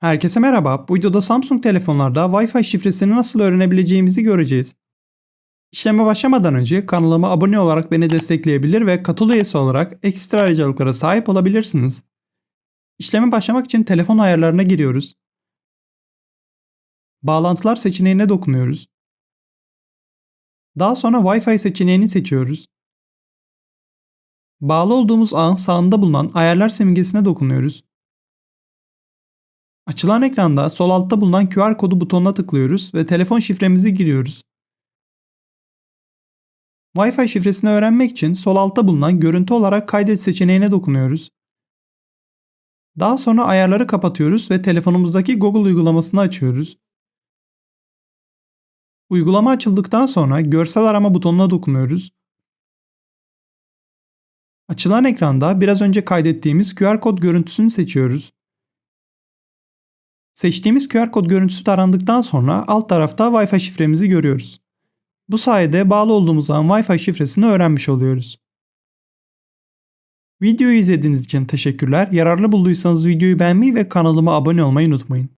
Herkese merhaba. Bu videoda Samsung telefonlarda Wi-Fi şifresini nasıl öğrenebileceğimizi göreceğiz. İşleme başlamadan önce kanalıma abone olarak beni destekleyebilir ve katıl üyesi olarak ekstra ayrıcalıklara sahip olabilirsiniz. İşleme başlamak için telefon ayarlarına giriyoruz. Bağlantılar seçeneğine dokunuyoruz. Daha sonra Wi-Fi seçeneğini seçiyoruz. Bağlı olduğumuz ağın sağında bulunan ayarlar simgesine dokunuyoruz. Açılan ekranda sol altta bulunan QR kodu butonuna tıklıyoruz ve telefon şifremizi giriyoruz. Wi-Fi şifresini öğrenmek için sol altta bulunan görüntü olarak kaydet seçeneğine dokunuyoruz. Daha sonra ayarları kapatıyoruz ve telefonumuzdaki Google uygulamasını açıyoruz. Uygulama açıldıktan sonra görsel arama butonuna dokunuyoruz. Açılan ekranda biraz önce kaydettiğimiz QR kod görüntüsünü seçiyoruz. Seçtiğimiz QR kod görüntüsü tarandıktan sonra alt tarafta Wi-Fi şifremizi görüyoruz. Bu sayede bağlı olduğumuz ağın Wi-Fi şifresini öğrenmiş oluyoruz. Videoyu izlediğiniz için teşekkürler. Yararlı bulduysanız videoyu beğenmeyi ve kanalıma abone olmayı unutmayın.